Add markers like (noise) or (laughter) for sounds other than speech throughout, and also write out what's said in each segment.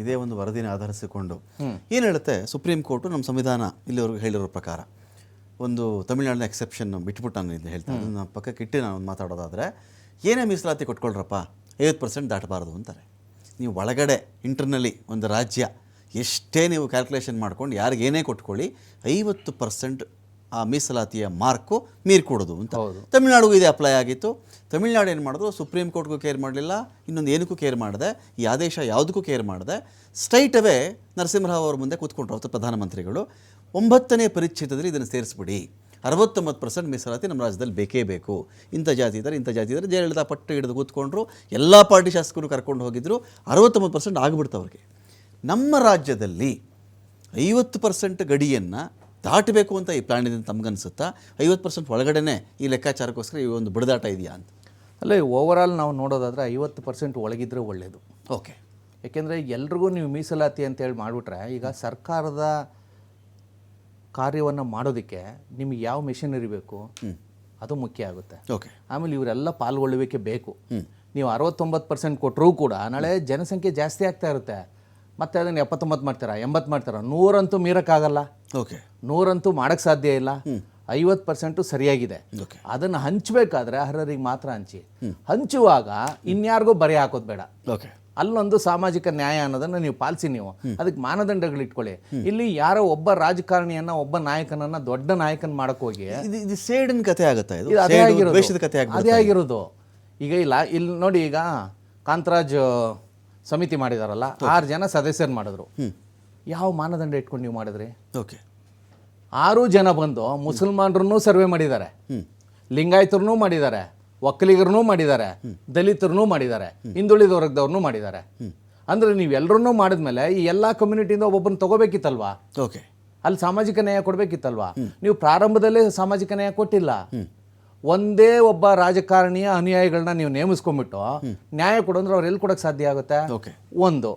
ಇದೇ ಒಂದು ವರದಿನ ಆಧರಿಸಿಕೊಂಡು. ಏನು ಹೇಳುತ್ತೆ? ಸುಪ್ರೀಂ ಕೋರ್ಟ್ ನಮ್ಮ ಸಂವಿಧಾನ ಇಲ್ಲಿವರೆಗೂ ಹೇಳಿರೋ ಪ್ರಕಾರ ಒಂದು ತಮಿಳ್ನಾಡಿನ ಎಕ್ಸೆಪ್ಷನ್ ಬಿಟ್ಬಿಟ್ಟು ನಾನು ಇದು ಹೇಳ್ತೀನಿ ಅದನ್ನ ಪಕ್ಕಕ್ಕೆ ಇಟ್ಟು ನಾನು ಮಾತಾಡೋದಾದರೆ ಏನೇ ಮೀಸಲಾತಿ ಕೊಟ್ಕೊಳ್ರಪ್ಪ ಐವತ್ತು ಪರ್ಸೆಂಟ್ ದಾಟಬಾರ್ದು ಅಂತಾರೆ. ನೀವು ಒಳಗಡೆ ಇಂಟರ್ನಲಿ ಒಂದು ರಾಜ್ಯ ಎಷ್ಟೇ ನೀವು ಕ್ಯಾಲ್ಕುಲೇಷನ್ ಮಾಡ್ಕೊಂಡು ಯಾರಿಗೇನೇ ಕೊಟ್ಕೊಳ್ಳಿ ಐವತ್ತು ಪರ್ಸೆಂಟ್ ಆ ಮೀಸಲಾತಿಯ ಮಾರ್ಕು ಮೀರ್ಕೊಡೋದು ಅಂತ. ತಮಿಳ್ನಾಡಿಗೂ ಇದೆ ಅಪ್ಲೈ ಆಗಿತ್ತು. ತಮಿಳ್ನಾಡು ಏನು ಮಾಡಿದ್ರು ಸುಪ್ರೀಂ ಕೋರ್ಟ್ಗೂ ಕೇರ್ ಮಾಡಲಿಲ್ಲ ಇನ್ನೊಂದು ಏನಕ್ಕೂ ಕೇರ್ ಮಾಡಿದೆ ಈ ಆದೇಶ ಯಾವುದಕ್ಕೂ ಕೇರ್ ಮಾಡಿದೆ. ಸ್ಟ್ರೈಟ್ ಅವೇ ನರಸಿಂಹರಾವ್ ಅವ್ರ ಮುಂದೆ ಕೂತ್ಕೊಂಡ್ರು ಅವತ್ತು ಪ್ರಧಾನಮಂತ್ರಿಗಳು. ಒಂಬತ್ತನೇ ಪರಿಚ್ಛೇದದಲ್ಲಿ ಇದನ್ನು ಸೇರಿಸ್ಬಿಡಿ. ಅರವತ್ತೊಂಬತ್ತು ಪರ್ಸೆಂಟ್ ಮೀಸಲಾತಿ ನಮ್ಮ ರಾಜ್ಯದಲ್ಲಿ ಬೇಕೇ ಬೇಕು. ಇಂಥ ಜಾತಿ ಇದ್ದಾರೆ ಇಂಥ ಜಾತಿ ಇದ್ದಾರೆ. ಜಯಲಲಿತಾ ಪಟ್ಟು ಹಿಡಿದು ಕೂತ್ಕೊಂಡ್ರು. ಎಲ್ಲ ಪಾರ್ಟಿ ಶಾಸಕರು ಕರ್ಕೊಂಡು ಹೋಗಿದ್ರು. ಅರವತ್ತೊಂಬತ್ತು ಪರ್ಸೆಂಟ್ ಆಗ್ಬಿಡ್ತು ಅವ್ರಿಗೆ. ನಮ್ಮ ರಾಜ್ಯದಲ್ಲಿ ಐವತ್ತು ಪರ್ಸೆಂಟ್ ಗಡಿಯನ್ನು ದಾಟಬೇಕು ಅಂತ ಈ ಪ್ಲಾನ್ ಇದೆ ಅಂತ ತಮಗನ್ಸುತ್ತಾ? ಐವತ್ತು ಪರ್ಸೆಂಟ್ ಒಳಗಡೆನೆ ಈ ಲೆಕ್ಕಾಚಾರಕ್ಕೋಸ್ಕರ ಈ ಒಂದು ಬಿಡದಾಟ ಇದೆಯಾ ಅಂತ? ಅಲ್ಲೇ ಓವರಾಲ್ ನಾವು ನೋಡೋದಾದ್ರೆ ಐವತ್ತು ಪರ್ಸೆಂಟ್ ಒಳಗಿದ್ರೆ ಒಳ್ಳೆಯದು ಓಕೆ ಏಕೆಂದರೆ ಎಲ್ರಿಗೂ ನೀವು ಮೀಸಲಾತಿ ಅಂತೇಳಿ ಮಾಡಿಬಿಟ್ರೆ ಈಗ ಸರ್ಕಾರದ ಕಾರ್ಯವನ್ನು ಮಾಡೋದಕ್ಕೆ ನಿಮಗೆ ಯಾವ ಮೆಷಿನರಿ ಬೇಕು? ಅದು ಮುಖ್ಯ ಆಗುತ್ತೆ. ಓಕೆ ಆಮೇಲೆ ಇವರೆಲ್ಲ ಪಾಲ್ಗೊಳ್ಳುವಿಕೆ ಬೇಕು. ನೀವು ಅರವತ್ತೊಂಬತ್ತು ಪರ್ಸೆಂಟ್ ಕೊಟ್ಟರೂ ಕೂಡ ನಾಳೆ ಜನಸಂಖ್ಯೆ ಜಾಸ್ತಿ ಆಗ್ತಾ ಇರುತ್ತೆ. ಮತ್ತೆ ಅದನ್ನ ಎಪ್ಪತ್ತೊಂಬತ್ತು ಮಾಡ್ತೀರಾ? ಎಂಬತ್ತು ಮಾಡ್ತೀರಾ? ನೂರಂತೂ ಮೀರಕ್ಕಾಗಲ್ಲ. ಓಕೆ. ನೂರಂತೂ ಮಾಡೋಕ್ಕೆ ಸಾಧ್ಯ ಇಲ್ಲ. ಐವತ್ತು ಪರ್ಸೆಂಟು ಸರಿಯಾಗಿದೆ. ಅದನ್ನು ಹಂಚಬೇಕಾದ್ರೆ ಅರ್ಹರಿಗೆ ಮಾತ್ರ ಹಂಚಿ. ಹಂಚುವಾಗ ಇನ್ಯಾರಿಗೂ ಬರೆ ಹಾಕೋದು ಬೇಡ. ಓಕೆ. ಅಲ್ಲೊಂದು ಸಾಮಾಜಿಕ ನ್ಯಾಯ ಅನ್ನೋದನ್ನ ನೀವು ಪಾಲಿಸಿ ನೀವು. ಅದಕ್ಕೆ ಮಾನದಂಡಗಳು ಇಟ್ಕೊಳ್ಳಿ. ಇಲ್ಲಿ ಯಾರೋ ಒಬ್ಬ ರಾಜಕಾರಣಿಯನ್ನ ಒಬ್ಬ ನಾಯಕನನ್ನ ದೊಡ್ಡ ನಾಯಕನ್ ಮಾಡಕ್ ಹೋಗಿ ಇದು ಸೇಡಿನ ಕತೆ ಆಗುತ್ತೆ ಇದು? ಅದೇ ಆಗಿರೋದು. ದ್ವೇಷದ ಕತೆ ಅದೇ ಆಗಿರೋದು. ಈಗ ಇಲ್ಲ ಇಲ್ಲಿ ನೋಡಿ ಈಗ ಕಾಂತರಾಜ್ ಸಮಿತಿ ಮಾಡಿದಾರಲ್ಲ ಆರು ಜನ ಸದಸ್ಯರು ಮಾಡಿದ್ರು. ಯಾವ ಮಾನದಂಡ ಇಟ್ಕೊಂಡು ನೀವು ಮಾಡಿದ್ರಿ? ಓಕೆ. ಆರು ಜನ ಬಂದು ಮುಸಲ್ಮಾನರನ್ನೂ ಸರ್ವೆ ಮಾಡಿದ್ದಾರೆ. ಲಿಂಗಾಯತರನ್ನೂ ಮಾಡಿದ್ದಾರೆ. ಒಕ್ಕಲಿಗರನ್ನೂ ಮಾಡಿದ್ದಾರೆ. ದಲಿತರನ್ನೂ ಮಾಡಿದ್ದಾರೆ. ಹಿಂದುಳಿದ ವರ್ಗದವ್ರನ್ನೂ ಮಾಡಿದ್ದಾರೆ. ಅಂದ್ರೆ ನೀವೆಲ್ಲರನ್ನೂ ಮಾಡಿದ್ಮೇಲೆ ಈ ಎಲ್ಲ ಕಮ್ಯುನಿಟಿಯಿಂದ ಒಬ್ಬೊಬ್ಬನ ತಗೋಬೇಕಿತ್ತಲ್ವಾ? ಓಕೆ. ಅಲ್ಲಿ ಸಾಮಾಜಿಕ ನ್ಯಾಯ ಕೊಡಬೇಕಿತ್ತಲ್ವಾ? ನೀವು ಪ್ರಾರಂಭದಲ್ಲೇ ಸಾಮಾಜಿಕ ನ್ಯಾಯ ಕೊಟ್ಟಿಲ್ಲ. ಒಂದೇ ಒಬ್ಬ ರಾಜಕಾರಣಿಯ ಅನುಯಾಯಿಗಳನ್ನ ನೀವು ನೇಮಿಸ್ಕೊಂಡ್ಬಿಟ್ಟು ನ್ಯಾಯ ಕೊಡೋಂದ್ರೆ ಅವ್ರು ಎಲ್ಲಿ ಕೊಡಕ್ ಸಾಧ್ಯ ಆಗುತ್ತೆ? ಓಕೆ ಒಂದು.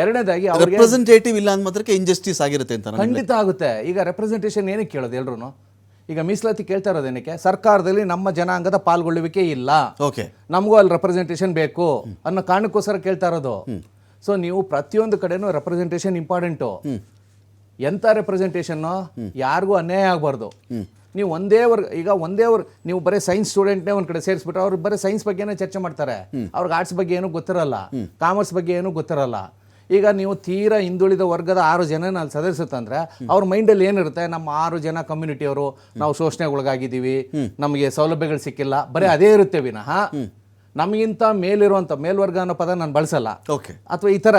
ಎರಡನೇದಾಗಿ ಅವ್ರಿಗೆ ರೆಪ್ರೆಸೆಂಟೇಟಿವ್ ಇಲ್ಲ ಅಂದ ಮಾತ್ರಕ್ಕೆ ಇಂಜಸ್ಟಿಸ್ ಆಗಿರುತ್ತೆ ಅಂತ ಖಂಡಿತ ಆಗುತ್ತೆ. ಈಗ ರೆಪ್ರೆಸೆಂಟೇಷನ್ ಏನಕ್ಕೆ ಕೇಳೋದು ಎಲ್ರು ಈಗ ಮೀಸಲಾತಿ ಕೇಳ್ತಾ ಇರೋದೇನಕ್ಕೆ ಸರ್ಕಾರದಲ್ಲಿ ನಮ್ಮ ಜನಾಂಗದ ಪಾಲ್ಗೊಳ್ಳುವಿಕೆ ಇಲ್ಲ. ಓಕೆ ನಮಗೂ ಅಲ್ಲಿ ರೆಪ್ರೆಸೆಂಟೇಷನ್ ಬೇಕು ಅನ್ನೋ ಕಾರಣಕ್ಕೋಸ್ಕರ ಕೇಳ್ತಾ ಇರೋದು. ಸೊ ನೀವು ಪ್ರತಿಯೊಂದು ಕಡೆನೂ ರೆಪ್ರೆಸೆಂಟೇಷನ್ ಇಂಪಾರ್ಟೆಂಟು ಎಂಥ ರೆಪ್ರೆಸೆಂಟೇಷನ್ನು ಯಾರಿಗೂ ಅನ್ಯಾಯ ಆಗಬಾರ್ದು. ನೀವು ಒಂದೇ ವರ್ಗ ಈಗ ಒಂದೇ ವರ್ಗ ನೀವು ಬರೀ ಸೈನ್ಸ್ ಸ್ಟೂಡೆಂಟ್ನೇ ಒಂದು ಕಡೆ ಸೇರಿಸ್ಬಿಟ್ರೆ ಅವ್ರು ಬರೀ ಸೈನ್ಸ್ ಬಗ್ಗೆನೇ ಚರ್ಚೆ ಮಾಡ್ತಾರೆ. ಅವ್ರಿಗೆ ಆರ್ಟ್ಸ್ ಬಗ್ಗೆ ಏನೂ ಗೊತ್ತಿರಲ್ಲ. ಕಾಮರ್ಸ್ ಬಗ್ಗೆ ಏನೂ ಗೊತ್ತಿರಲ್ಲ. ಈಗ ನೀವು ತೀರಾ ಹಿಂದುಳಿದ ವರ್ಗದ ಆರು ಜನನ ಅಲ್ಲಿ ಸದಸ್ಯತಂದ್ರೆ ಅವ್ರ ಮೈಂಡಲ್ಲಿ ಏನಿರುತ್ತೆ? ನಮ್ಮ ಆರು ಜನ ಕಮ್ಯುನಿಟಿಯವರು ನಾವು ಶೋಷಣೆಗೊಳಗಾಗಿದ್ದೀವಿ. ನಮಗೆ ಸೌಲಭ್ಯಗಳು ಸಿಕ್ಕಿಲ್ಲ. ಬರೀ ಅದೇ ಇರುತ್ತೆ ವಿನಃ. ನಮಗಿಂತ ಮೇಲಿರುವಂಥ ಮೇಲ್ವರ್ಗ ಅನ್ನೋ ಪದ ನಾನು ಬಳಸಲ್ಲ. ಓಕೆ. ಅಥವಾ ಈ ತರ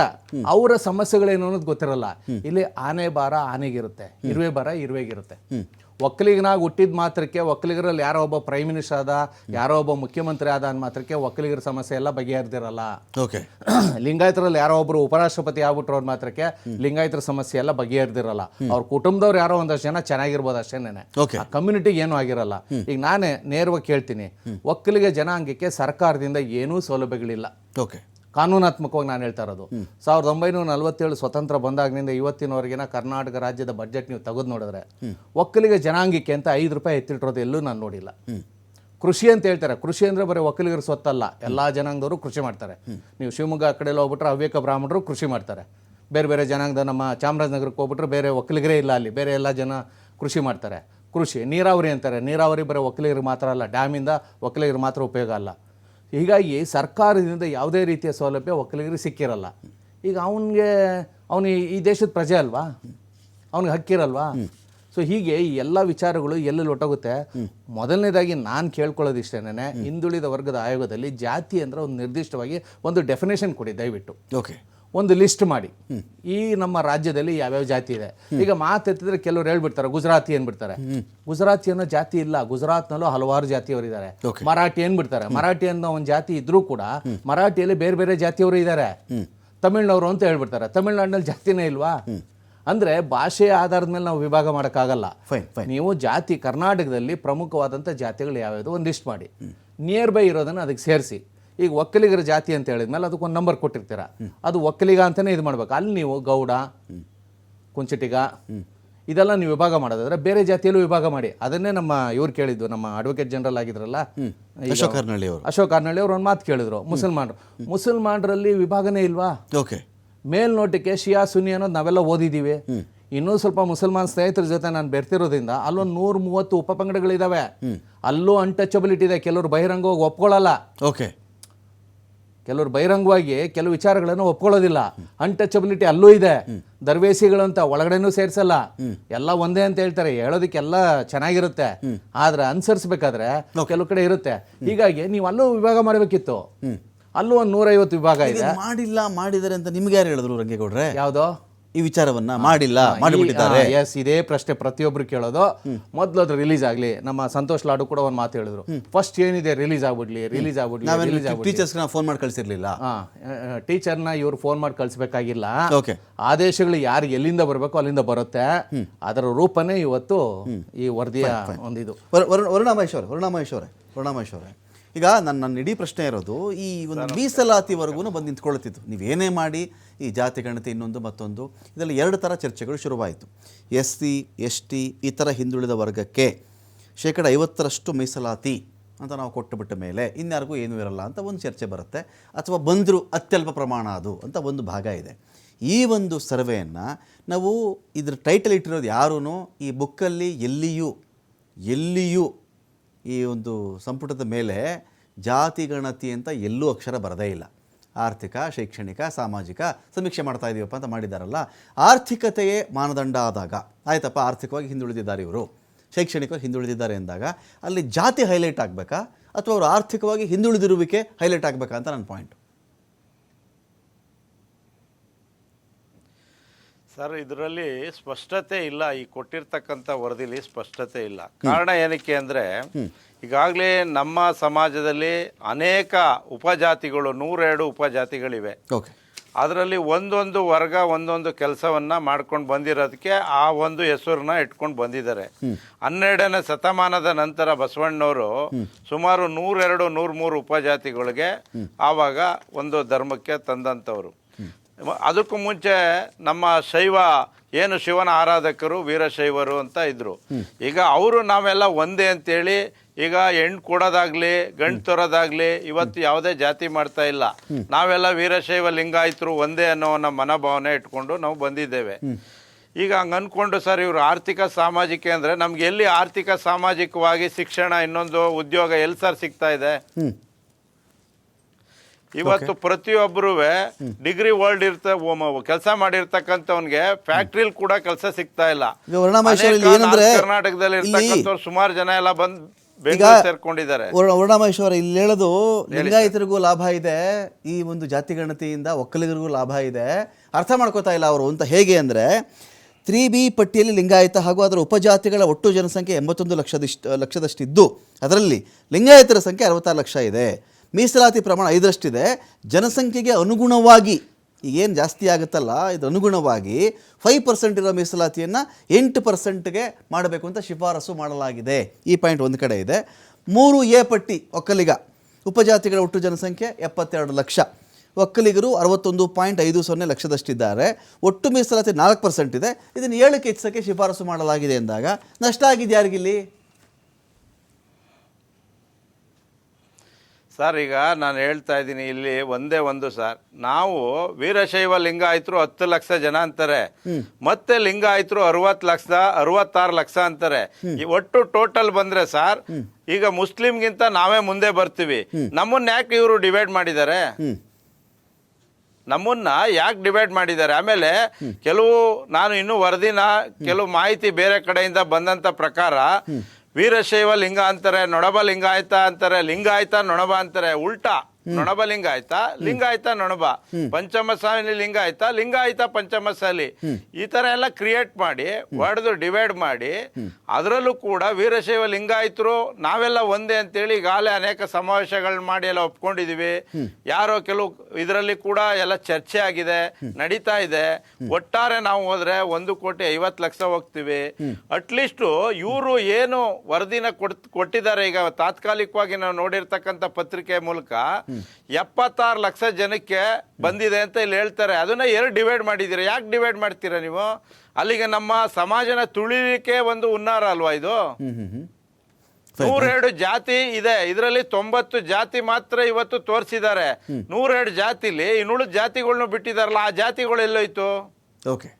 ಅವರ ಸಮಸ್ಯೆಗಳೇನು ಅನ್ನೋದು ಗೊತ್ತಿರಲ್ಲ. ಇಲ್ಲಿ ಆನೆ ಬಾರ ಆನೆಗಿರುತ್ತೆ. ಇರುವೆ ಭಾರ ಇರುವೆಗಿರುತ್ತೆ. ಒಕ್ಕಲಿಗನಾಗಿ ಹುಟ್ಟಿದ ಮಾತ್ರಕ್ಕೆ ಒಕ್ಕಲಿಗರಲ್ಲಿ ಯಾರೋ ಒಬ್ಬ ಪ್ರೈಮ್ ಮಿನಿಸ್ಟರ್ ಆದ ಯಾರೋ ಒಬ್ಬ ಮುಖ್ಯಮಂತ್ರಿ ಆದ ಅಂದ ಮಾತ್ರಕ್ಕೆ ಒಕ್ಕಲಿಗರ ಸಮಸ್ಯೆ ಎಲ್ಲ ಬಗೆಹರಿದಿರಲ್ಲ. ಓಕೆ (clears throat) ಲಿಂಗಾಯತರಲ್ಲಿ ಯಾರೋ ಒಬ್ರು ಉಪರಾಷ್ಟ್ರಪತಿ ಆಗ್ಬಿಟ್ರು ಅಂದ ಮಾತ್ರಕ್ಕೆ ಲಿಂಗಾಯತರ ಸಮಸ್ಯೆ ಎಲ್ಲ ಬಗೆಹರಿದಿರಲ್ಲ. ಅವ್ರ ಕುಟುಂಬದವ್ರು ಯಾರೋ ಒಂದಷ್ಟು ಜನ ಚೆನ್ನಾಗಿರ್ಬೋದು ಅಷ್ಟೇನೆ. ಕಮ್ಯುನಿಟಿಗೆ ಏನೂ ಆಗಿರಲ್ಲ. ಈಗ ನಾನೇ ನೇರವಾಗಿ ಕೇಳ್ತೀನಿ. ಒಕ್ಕಲಿಗ ಜನಾಂಗಕ್ಕೆ ಸರ್ಕಾರದಿಂದ ಏನೂ ಸೌಲಭ್ಯಗಳಿಲ್ಲ. ಓಕೆ ಕಾನೂನಾತ್ಮಕವಾಗಿ ನಾನು ಹೇಳ್ತಾ ಇರೋದು. ಸಾವಿರದ ಒಂಬೈನೂರ ನಲವತ್ತೇಳು ಸ್ವತಂತ್ರ ಬಂದಾಗಿನಿಂದ ಇವತ್ತಿನವರೆಗಿನ ಕರ್ನಾಟಕ ರಾಜ್ಯದ ಬಜೆಟ್ ನೀವು ತೆಗೆದು ನೋಡಿದ್ರೆ ಒಕ್ಕಲಿಗ ಜನಾಂಗಕ್ಕೆ ಅಂತ ಐದು ರೂಪಾಯಿ ಎತ್ತಿಟ್ಟಿರೋದು ಎಲ್ಲೂ ನಾನು ನೋಡಿಲ್ಲ. ಕೃಷಿ ಅಂತ ಹೇಳ್ತಾರೆ. ಕೃಷಿ ಅಂದರೆ ಬರೀ ಒಕ್ಕಲಿಗರ ಸ್ವತ್ತಲ್ಲ. ಎಲ್ಲ ಜನಾಂಗದವರು ಕೃಷಿ ಮಾಡ್ತಾರೆ. ನೀವು ಶಿವಮೊಗ್ಗ ಆ ಕಡೆ ಎಲ್ಲ ಹೋಗ್ಬಿಟ್ರೆ ಹವ್ಯಕ ಬ್ರಾಹ್ಮಣರು ಕೃಷಿ ಮಾಡ್ತಾರೆ. ಬೇರೆ ಬೇರೆ ಜನಾಂಗದ ನಮ್ಮ ಚಾಮರಾಜನಗರಕ್ಕೆ ಹೋಗ್ಬಿಟ್ರೆ ಬೇರೆ ಒಕ್ಕಲಿಗರೇ ಇಲ್ಲ ಅಲ್ಲಿ. ಬೇರೆ ಎಲ್ಲ ಜನ ಕೃಷಿ ಮಾಡ್ತಾರೆ. ಕೃಷಿ ನೀರಾವರಿ ಅಂತಾರೆ. ನೀರಾವರಿ ಬರೀ ಒಕ್ಕಲಿಗರಿಗೆ ಮಾತ್ರ ಅಲ್ಲ ಡ್ಯಾಮಿಂದ ಒಕ್ಕಲಿಗರಿಗೆ ಮಾತ್ರ ಉಪಯೋಗ ಅಲ್ಲ. ಹೀಗಾಗಿ ಸರ್ಕಾರದಿಂದ ಯಾವುದೇ ರೀತಿಯ ಸೌಲಭ್ಯ ಒಕ್ಕಲಿಗರಿಗೆ ಸಿಕ್ಕಿರಲ್ಲ. ಈಗ ಅವನಿಗೆ ಅವನು ಈ ದೇಶದ ಪ್ರಜೆ ಅಲ್ವಾ? ಅವನಿಗೆ ಹಕ್ಕಿರಲ್ವಾ ಸೊ ಹೀಗೆ ಈ ಎಲ್ಲ ವಿಚಾರಗಳು ಎಲ್ಲೆಲ್ಲಿ ಒಟ್ಟೋಗುತ್ತೆ? ಮೊದಲನೇದಾಗಿ ನಾನು ಕೇಳ್ಕೊಳ್ಳೋದು ಇಷ್ಟೇನೆ ಹಿಂದುಳಿದ ವರ್ಗದ ಆಯೋಗದಲ್ಲಿ ಜಾತಿ ಅಂದರೆ ಒಂದು ನಿರ್ದಿಷ್ಟವಾಗಿ ಒಂದು ಡೆಫಿನೇಷನ್ ಕೊಡಿ ದಯವಿಟ್ಟು. ಓಕೆ ಒಂದು ಲಿಸ್ಟ್ ಮಾಡಿ. ಈ ನಮ್ಮ ರಾಜ್ಯದಲ್ಲಿ ಯಾವ್ಯಾವ ಜಾತಿ ಇದೆ? ಈಗ ಮಾತೆತ್ತಿದ್ರೆ ಕೆಲವರು ಹೇಳ್ಬಿಡ್ತಾರೆ ಗುಜರಾತಿ ಏನ್ಬಿಡ್ತಾರೆ ಗುಜರಾತಿ ಅನ್ನೋ ಜಾತಿ ಇಲ್ಲ. ಗುಜರಾತ್ನಲ್ಲೂ ಹಲವಾರು ಜಾತಿಯವರು ಇದ್ದಾರೆ ಮರಾಠಿ ಏನ್ಬಿಡ್ತಾರೆ ಮರಾಠಿ ಅನ್ನೋ ಒಂದು ಜಾತಿ ಇದ್ರೂ ಕೂಡ ಮರಾಠಿಯಲ್ಲಿ ಬೇರೆ ಬೇರೆ ಜಾತಿಯವರು ಇದ್ದಾರೆ. ತಮಿಳ್ನವರು ಅಂತ ಹೇಳ್ಬಿಡ್ತಾರೆ. ತಮಿಳ್ನಾಡಿನಲ್ಲಿ ಜಾತಿನೇ ಇಲ್ವಾ? ಅಂದ್ರೆ ಭಾಷೆಯ ಆಧಾರದ ಮೇಲೆ ನಾವು ವಿಭಾಗ ಮಾಡೋಕ್ಕಾಗಲ್ಲ. ನೀವು ಜಾತಿ ಕರ್ನಾಟಕದಲ್ಲಿ ಪ್ರಮುಖವಾದಂಥ ಜಾತಿಗಳು ಯಾವ್ಯಾವುದು? ಒಂದು ಲಿಸ್ಟ್ ಮಾಡಿ. ನಿಯರ್ ಬೈ ಇರೋದನ್ನು ಅದಕ್ಕೆ ಸೇರಿಸಿ. ಈಗ ಒಕ್ಕಲಿಗರ ಜಾತಿ ಅಂತ ಹೇಳಿದ್ಮೇಲೆ ಅದಕ್ಕೊಂದು ನಂಬರ್ ಕೊಟ್ಟಿರ್ತೀರ. ಅದು ಒಕ್ಕಲಿಗ ಅಂತಲೇ ಇದು ಮಾಡ್ಬೇಕು. ಅಲ್ಲಿ ನೀವು ಗೌಡ ಕುಂಚಿಟಿಗ ಇದೆಲ್ಲ ನೀವು ವಿಭಾಗ ಮಾಡೋದಾದ್ರೆ ಬೇರೆ ಜಾತಿಯಲ್ಲೂ ವಿಭಾಗ ಮಾಡಿ. ಅದನ್ನೇ ನಮ್ಮ ಇವ್ರು ಕೇಳಿದ್ದು ನಮ್ಮ ಅಡ್ವೊಕೇಟ್ ಜನರಲ್ ಆಗಿದ್ರಲ್ಲ ಅಶೋಕ್ ಅರ್ನಳ್ಳಿ ಅವರು. ಅಶೋಕ್ ಅರ್ನಳ್ಳಿ ಅವರು ಒಂದು ಮಾತು ಕೇಳಿದ್ರು ಮುಸಲ್ಮಾನರು. ಮುಸಲ್ಮಾನರಲ್ಲಿ ವಿಭಾಗನೇ ಇಲ್ವಾ? ಓಕೆ. ಮೇಲ್ನೋಟಕ್ಕೆ ಶಿಯಾ ಸುನಿ ಅನ್ನೋದು ನಾವೆಲ್ಲ ಓದಿದ್ದೀವಿ ಇನ್ನೂ ಸ್ವಲ್ಪ ಮುಸಲ್ಮಾನ್ ಸ್ನೇಹಿತರ ಜೊತೆ ನಾನು ಬೆರ್ತಿರೋದ್ರಿಂದ ಅಲ್ಲೊಂದು ನೂರ ಮೂವತ್ತು ಉಪಪಂಗಡಗಳಿದಾವೆ ಅಲ್ಲೂ ಅನ್ಟಚಬಿಲಿಟಿ ಇದೆ ಕೆಲವರು ಬಹಿರಂಗವಾಗಿ ಒಪ್ಕೊಳ್ಳಲ್ಲ ಓಕೆ. ಕೆಲವರು ಬಹಿರಂಗವಾಗಿ ಕೆಲವು ವಿಚಾರಗಳನ್ನು ಒಪ್ಕೊಳ್ಳೋದಿಲ್ಲ. ಅನ್ಟಚಬಿಲಿಟಿ ಅಲ್ಲೂ ಇದೆ. ದರ್ವೇಸಿಗಳಂತ ಅಂತ ಒಳಗಡೆನೂ ಸೇರಿಸಲ್ಲ. ಎಲ್ಲ ಒಂದೇ ಅಂತ ಹೇಳ್ತಾರೆ. ಹೇಳೋದಕ್ಕೆಲ್ಲ ಚೆನ್ನಾಗಿರುತ್ತೆ. ಆದ್ರೆ ಅನುಸರಿಸಬೇಕಾದ್ರೆ ಕೆಲವು ಕಡೆ ಇರುತ್ತೆ. ಹೀಗಾಗಿ ನೀವು ಅಲ್ಲೂ ವಿಭಾಗ ಮಾಡಬೇಕಿತ್ತು. ಅಲ್ಲೂ ಒಂದು ನೂರೈವತ್ತು ವಿಭಾಗ ಇದೆ. ಮಾಡಿಲ್ಲ ಮಾಡಿದರೆ ಅಂತ ನಿಮ್ಗೆ ಯಾರು ಹೇಳಿದ್ರು ರಂಗೇಗೌಡ್ರೆ? ಯಾವುದೋ? ಈ ವಿಚಾರವನ್ನ ಮಾಡಿಲ್ಲ ಮಾಡಿಬಿಟ್ಟಿದ್ದಾರೆ. ಎಸ್ ಇದೇ ಪ್ರಶ್ನೆ ಪ್ರತಿಯೊಬ್ರು ಕೇಳೋದು. ಮೊದಲು ಅದು ರಿಲೀಸ್ ಆಗಲಿ ನಮ್ಮ ಸಂತೋಷ್ ಲಾಡು ಕೂಡ ಒಂದು ಮಾತು ಹೇಳಿದ್ರು. ಫಸ್ಟ್ ಏನಿದೆ ರಿಲೀಸ್ ಆಗ್ಬಿಡ್ಲಿ ರಿಲೀಸ್ ಆಗ್ಬಿಡ್ಲಿ ಟೀಚರ್ಸ್ ರಿಲೀಸ್ ಆಗ್ಬಿಡ್ಲಿ. ಫೋನ್ ಮಾಡಿ ಕಳಿಸಿರ್ಲಿಲ್ಲ. ಟೀಚರ್ನ ಇವ್ರು ಫೋನ್ ಮಾಡಿ ಕಳಿಸ್ಬೇಕಾಗಿಲ್ಲ. ಓಕೆ. ಆದೇಶಗಳು ಯಾರು ಎಲ್ಲಿಂದ ಬರಬೇಕು ಅಲ್ಲಿಂದ ಬರುತ್ತೆ. ಅದರ ರೂಪನೇ ಇವತ್ತು ಈ ವರದಿಯ ಒಂದಿದು. ವರುಣ ಮಹೇಶ್ವರ ವರುಣ ಮಹೇಶ್ ವರುಣ ಮಹೇಶ್ ಅವರೇ. ಈಗ ನನ್ನ ನನ್ನ ಇಡೀ ಪ್ರಶ್ನೆ ಇರೋದು ಈ ಒಂದು ಮೀಸಲಾತಿವರೆಗೂ ಬಂದು ನಿಂತ್ಕೊಳ್ತಿತ್ತು ನೀವೇನೇ ಮಾಡಿ ಈ ಜಾತಿ ಗಣತಿ ಇನ್ನೊಂದು ಮತ್ತೊಂದು ಇದರಲ್ಲಿ ಎರಡು ಥರ ಚರ್ಚೆಗಳು ಶುರುವಾಯಿತು. ಎಸ್ ಸಿ ಎಸ್ ಟಿ ಈ ಥರ ಹಿಂದುಳಿದ ವರ್ಗಕ್ಕೆ ಶೇಕಡ ಐವತ್ತರಷ್ಟು ಮೀಸಲಾತಿ ಅಂತ ನಾವು ಕೊಟ್ಟುಬಿಟ್ಟ ಮೇಲೆ ಇನ್ಯಾರಿಗೂ ಏನೂ ಇರಲ್ಲ ಅಂತ ಒಂದು ಚರ್ಚೆ ಬರುತ್ತೆ. ಅಥವಾ ಬಂದರೂ ಅತ್ಯಲ್ಪ ಪ್ರಮಾಣ ಅದು ಅಂತ ಒಂದು ಭಾಗ ಇದೆ. ಈ ಒಂದು ಸರ್ವೆಯನ್ನು ನಾವು ಇದ್ರ ಟೈಟಲ್ ಇಟ್ಟಿರೋದು ಯಾರೂ ಈ ಬುಕ್ಕಲ್ಲಿ ಎಲ್ಲಿಯೂ ಎಲ್ಲಿಯೂ ಈ ಒಂದು ಸಂಪುಟದ ಮೇಲೆ ಜಾತಿ ಗಣತಿ ಅಂತ ಎಲ್ಲೂ ಅಕ್ಷರ ಬರದೇ ಇಲ್ಲ. ಆರ್ಥಿಕ, ಶೈಕ್ಷಣಿಕ, ಸಾಮಾಜಿಕ ಸಮೀಕ್ಷೆ ಮಾಡ್ತಾ ಇದೀವಪ್ಪ ಅಂತ ಮಾಡಿದ್ದಾರಲ್ಲ ಆರ್ಥಿಕತೆಯೇ ಮಾನದಂಡ ಆದಾಗ, ಆಯ್ತಪ್ಪ, ಆರ್ಥಿಕವಾಗಿ ಹಿಂದುಳಿದಿದ್ದಾರೆ ಇವರು, ಶೈಕ್ಷಣಿಕವಾಗಿ ಹಿಂದುಳಿದಿದ್ದಾರೆ ಎಂದಾಗ ಅಲ್ಲಿ ಜಾತಿ ಹೈಲೈಟ್ ಆಗಬೇಕಾ? ಅಥವಾ ಅವರು ಆರ್ಥಿಕವಾಗಿ ಹಿಂದುಳಿದಿರುವಿಕೆ ಹೈಲೈಟ್ ಆಗಬೇಕಾ ಅಂತ ನನ್ನ ಪಾಯಿಂಟ್ ಸರ್ ಇದರಲ್ಲಿ ಸ್ಪಷ್ಟತೆ ಇಲ್ಲ. ಈ ಕೊಟ್ಟಿರ್ತಕ್ಕಂಥ ವರದಿಲಿ ಸ್ಪಷ್ಟತೆ ಇಲ್ಲ. ಕಾರಣ ಏನಕ್ಕೆ ಅಂದರೆ ಈಗಾಗಲೇ ನಮ್ಮ ಸಮಾಜದಲ್ಲಿ ಅನೇಕ ಉಪಜಾತಿಗಳು ನೂರೆರಡು ಉಪಜಾತಿಗಳಿವೆ. ಓಕೆ. ಅದರಲ್ಲಿ ಒಂದೊಂದು ವರ್ಗ ಒಂದೊಂದು ಕೆಲಸವನ್ನ ಮಾಡ್ಕೊಂಡು ಬಂದಿರೋದಕ್ಕೆ ಆ ಒಂದು ಹೆಸರನ್ನ ಇಟ್ಕೊಂಡು ಬಂದಿದ್ದಾರೆ. ಹನ್ನೆರಡನೇ ಶತಮಾನದ ನಂತರ ಬಸವಣ್ಣವರು ಸುಮಾರು ನೂರೆರಡು ನೂರ್ಮೂರು ಉಪಜಾತಿಗಳಿಗೆ ಆವಾಗ ಒಂದು ಧರ್ಮಕ್ಕೆ ತಂದಂಥವ್ರು. ಅದಕ್ಕೂ ಮುಂಚೆ ನಮ್ಮ ಶೈವ ಏನು ಶಿವನ ಆರಾಧಕರು ವೀರಶೈವರು ಅಂತ ಇದ್ದರು ಈಗ ಅವರು ನಾವೆಲ್ಲ ಒಂದೇ ಅಂತೇಳಿ ಈಗ ಹೆಣ್ಣು ಕೊಡೋದಾಗ್ಲಿ ಗಂಡು ತರೋದಾಗ್ಲಿ ಇವತ್ತು ಯಾವುದೇ ಜಾತಿ ಮಾಡ್ತಾ ಇಲ್ಲ. ನಾವೆಲ್ಲ ವೀರಶೈವ ಲಿಂಗಾಯತರು ಒಂದೇ ಅನ್ನೋ ನಮ್ಮ ಮನೋಭಾವನೆ ಇಟ್ಕೊಂಡು ನಾವು ಬಂದಿದ್ದೇವೆ. ಈಗ ಹಂಗೆ ಅಂದ್ಕೊಂಡು ಸರ್ ಇವರು ಆರ್ಥಿಕ ಸಾಮಾಜಿಕ ಅಂದರೆ ನಮ್ಗೆ ಎಲ್ಲಿ ಆರ್ಥಿಕ ಸಾಮಾಜಿಕವಾಗಿ ಶಿಕ್ಷಣ ಇನ್ನೊಂದು ಉದ್ಯೋಗ ಎಲ್ಲಿ ಸರ್ ಸಿಗ್ತಾ ಇದೆ? ಇವತ್ತು ಪ್ರತಿಯೊಬ್ಬರು ಡಿಗ್ರಿ ವರ್ಲ್ಡ್ ಇರ್ತ ಕೆಲಸ ಮಾಡಿರ್ತಕ್ಕಂಥವ್ನಿಗೆ ಫ್ಯಾಕ್ಟ್ರಿಲ್ ಕೂಡ ಕೆಲಸ ಸಿಗ್ತಾ ಇಲ್ಲ. ಕರ್ನಾಟಕದಲ್ಲಿ ಇರ್ತಕ್ಕಂಥವ್ರು ಸುಮಾರು ಜನ ಎಲ್ಲ ಬಂದ್ ಸೇರ್ಕೊಂಡಿದ್ದಾರೆ. ವರ್ಣಮಹೇಶ್ವರ ಇಲ್ಲಿ ಹೇಳೋದು ಲಿಂಗಾಯತರಿಗೂ ಲಾಭ ಇದೆ ಈ ಒಂದು ಜಾತಿ ಗಣತಿಯಿಂದ ಒಕ್ಕಲಿಗರಿಗೂ ಲಾಭ ಇದೆ. ಅರ್ಥ ಮಾಡ್ಕೋತಾ ಇಲ್ಲ ಅವರು ಅಂತ ಹೇಗೆ ಅಂದರೆ ತ್ರೀ ಬಿ ಪಟ್ಟಿಯಲ್ಲಿ ಲಿಂಗಾಯತ ಹಾಗೂ ಅದರ ಉಪಜಾತಿಗಳ ಒಟ್ಟು ಜನಸಂಖ್ಯೆ ಎಂಬತ್ತೊಂದು ಲಕ್ಷದಿಷ್ಟು ಲಕ್ಷದಷ್ಟಿದ್ದು. ಅದರಲ್ಲಿ ಲಿಂಗಾಯತರ ಸಂಖ್ಯೆ ಅರವತ್ತಾರು ಲಕ್ಷ ಇದೆ. ಮೀಸಲಾತಿ ಪ್ರಮಾಣ ಐದರಷ್ಟಿದೆ. ಜನಸಂಖ್ಯೆಗೆ ಅನುಗುಣವಾಗಿ ಈಗೇನು ಜಾಸ್ತಿ ಆಗುತ್ತಲ್ಲ, ಇದು ಅನುಗುಣವಾಗಿ ಫೈವ್ ಪರ್ಸೆಂಟ್ ಇರೋ ಮೀಸಲಾತಿಯನ್ನು ಎಂಟು ಪರ್ಸೆಂಟ್ಗೆ ಮಾಡಬೇಕು ಅಂತ ಶಿಫಾರಸು ಮಾಡಲಾಗಿದೆ. ಈ ಪಾಯಿಂಟ್ ಒಂದು ಕಡೆ ಇದೆ. ಮೂರು ಎ ಪಟ್ಟಿ ಒಕ್ಕಲಿಗ. ಉಪಜಾತಿಗಳ ಒಟ್ಟು ಜನಸಂಖ್ಯೆ ಎಪ್ಪತ್ತೆರಡು ಲಕ್ಷ. ಒಕ್ಕಲಿಗರು ಅರವತ್ತೊಂದು ಪಾಯಿಂಟ್ ಐದು ಸೊನ್ನೆ ಲಕ್ಷದಷ್ಟಿದ್ದಾರೆ. ಒಟ್ಟು ಮೀಸಲಾತಿ ನಾಲ್ಕು ಪರ್ಸೆಂಟ್ ಇದೆ. ಇದನ್ನು ಏಳಕ್ಕೆ ಹೆಚ್ಚಿಸೋಕ್ಕೆ ಶಿಫಾರಸು ಮಾಡಲಾಗಿದೆ ಎಂದಾಗ ನಷ್ಟ ಆಗಿದೆ ಸರ್ ಈಗ ನಾನು ಹೇಳ್ತಾ ಇದ್ದೀನಿ ಇಲ್ಲಿ ಒಂದೇ ಒಂದು ಸರ್ ನಾವು ವೀರಶೈವ ಲಿಂಗಾಯತರು ಹತ್ತು ಲಕ್ಷ ಜನ ಅಂತಾರೆ. ಮತ್ತೆ ಲಿಂಗಾಯತರು ಅರವತ್ ಲಕ್ಷ ಅರವತ್ತಾರು ಲಕ್ಷ ಅಂತಾರೆ. ಒಟ್ಟು ಟೋಟಲ್ ಬಂದ್ರೆ ಸರ್ ಈಗ ಮುಸ್ಲಿಂಗಿಂತ ನಾವೇ ಮುಂದೆ ಬರ್ತೀವಿ. ನಮ್ಮನ್ನ ಯಾಕೆ ಇವರು ಡಿವೈಡ್ ಮಾಡಿದ್ದಾರೆ? ನಮ್ಮನ್ನ ಯಾಕೆ ಡಿವೈಡ್ ಮಾಡಿದ್ದಾರೆ? ಆಮೇಲೆ ಕೆಲವು ನಾನು ಇನ್ನೂ ವರದಿನ ಕೆಲವು ಮಾಹಿತಿ ಬೇರೆ ಕಡೆಯಿಂದ ಬಂದಂತ ಪ್ರಕಾರ ವೀರಶೈವ ಲಿಂಗ ಅಂತಾರೆ ನೊಣಬ ಲಿಂಗಾಯತ ಅಂತಾರೆ ಲಿಂಗಾಯತ ನೊಣಬ ಅಂತಾರೆ ಉಲ್ಟಾ. ನೊಣಬ ಲಿಂಗ ಆಯ್ತಾ? ಲಿಂಗ ಆಯ್ತಾ ನೊಣಬ? ಪಂಚಮಸಾಲಿ ಲಿಂಗ ಆಯ್ತಾ? ಪಂಚಮಸಾಲಿ ಈ ತರ ಎಲ್ಲ ಕ್ರಿಯೇಟ್ ಮಾಡಿ ಹೊಡೆದು ಡಿವೈಡ್ ಮಾಡಿ ಅದರಲ್ಲೂ ಕೂಡ ವೀರಶೈವ ಲಿಂಗಾಯತರು ನಾವೆಲ್ಲ ಒಂದೇ ಅಂತೇಳಿ ಈಗಾಗಲೇ ಅನೇಕ ಸಮಾವೇಶಗಳನ್ನ ಮಾಡಿ ಎಲ್ಲ ಒಪ್ಕೊಂಡಿದೀವಿ. ಯಾರೋ ಕೆಲವು ಇದರಲ್ಲಿ ಕೂಡ ಎಲ್ಲ ಚರ್ಚೆ ಆಗಿದೆ ನಡೀತಾ ಇದೆ. ಒಟ್ಟಾರೆ ನಾವು ಹೋದ್ರೆ ಒಂದು ಕೋಟಿ ಐವತ್ತು ಲಕ್ಷ ಹೋಗ್ತೀವಿ. ಅಟ್ಲೀಸ್ಟ್ ಇವರು ಏನು ವರದಿನ ಕೊಟ್ಟಿದ್ದಾರೆ ಈಗ ತಾತ್ಕಾಲಿಕವಾಗಿ ನಾವು ನೋಡಿರ್ತಕ್ಕಂಥ ಪತ್ರಿಕೆ ಮೂಲಕ. ಎಪ್ಪತ್ತಾರು ಲಕ್ಷ ಜನಕ್ಕೆ ಬಂದಿದೆ ಅಂತ ಇಲ್ಲಿ ಹೇಳ್ತಾರೆ. ಅದನ್ನ ಎರಡು ಡಿವೈಡ್ ಮಾಡಿದ್ದೀರಾ? ಯಾಕೆ ಡಿವೈಡ್ ಮಾಡ್ತೀರಾ ನೀವು? ಅಲ್ಲಿಗೆ ನಮ್ಮ ಸಮಾಜನ ತುಳಿಲಿಕ್ಕೆ ಒಂದು ಹುನ್ನಾರ ಅಲ್ವಾ ಇದು? ನೂರೆರಡು ಜಾತಿ ಇದೆ. ಇದರಲ್ಲಿ ತೊಂಬತ್ತು ಜಾತಿ ಮಾತ್ರ ಇವತ್ತು ತೋರಿಸಿದ್ದಾರೆ. ನೂರೆರಡು ಜಾತಿಲಿ ಇನ್ನುಳಿದ ಜಾತಿಗಳ್ನು ಬಿಟ್ಟಿದಾರಲ್ಲ ಆ ಜಾತಿಗಳು ಎಲ್ಲೋಯ್ತು? ಓಕೆ.